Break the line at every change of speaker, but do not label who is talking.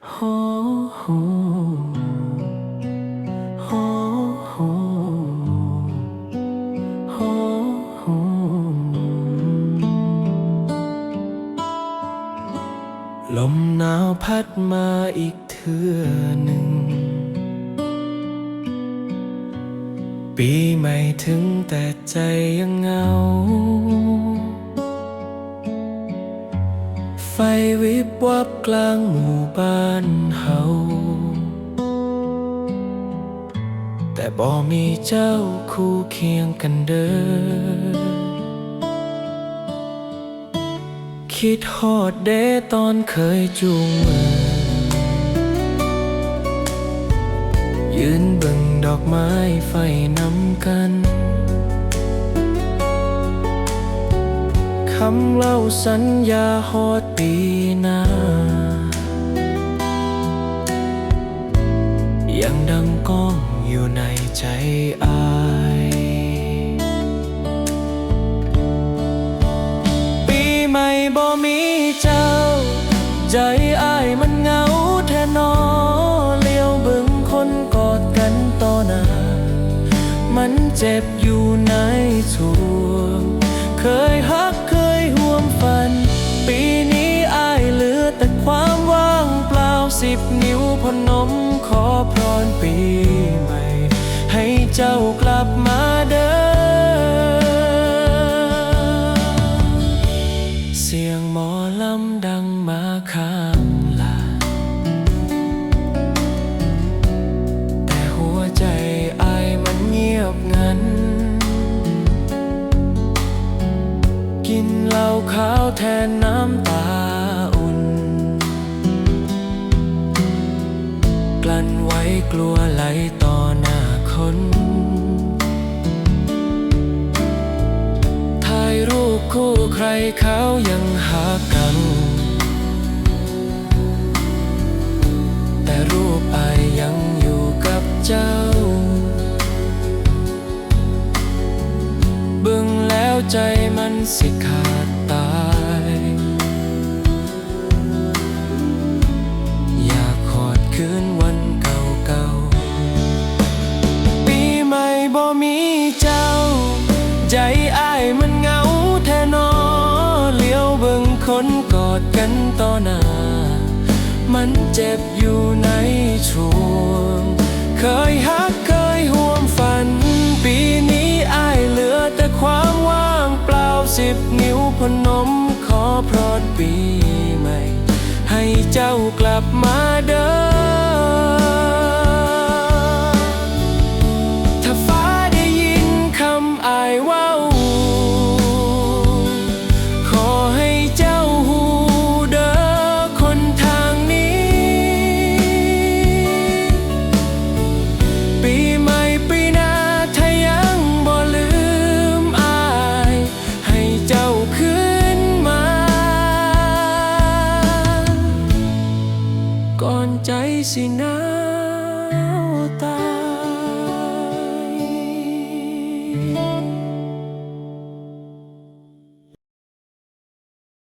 ลมหนาวพัดมาอีกเทื่อหนึ่ง ปีใหม่ถึงแต่ใจยังเหงา ไฟวิบวับกลางหมู่บ้านเฮา แต่บ่มีเจ้าคู่เคียงกันเด้อ คิดฮอดเดตอนเคยจูงมือ ยืนเบิ่งดอกไม้ไฟนำกัน คำเล่าสัญญาฮอดปีหน้า ยังดังก้องอยู่ในใจอายปีใหม่บ่มีเจ้า ใจอายมันเหงาแท้นอเลี้ยวบิ่งคนกอดกันต่อหน้า มันเจ็บอยู่ในสว สิบนิ้วพนมขอพรปีใหม่ ให้เจ้ากลับมาเด้อเสียงหมอลำดังมาข้างลาแต่หัวใจอายมันเงียบงัน กินเหล้าขาวแทนน้ำตา ไว้กลัวไหลต่อหน้าคนถ่ายรูปคู่ใครเขายังหากัน แต่รูปไอยังอยู่กับเจ้าบิ่งแล้วใจมันสิขาด คนกอดกันต่อหน้า มันเจ็บอยู่ในช่วง เคยฮักเคยห่วมฝัน ปีนี้อายเหลือแต่ความว่างเปล่าสิบนิ้วพนมขอพรปีใหม่ ให้เจ้ากลับมาเดิน ako'y sinautan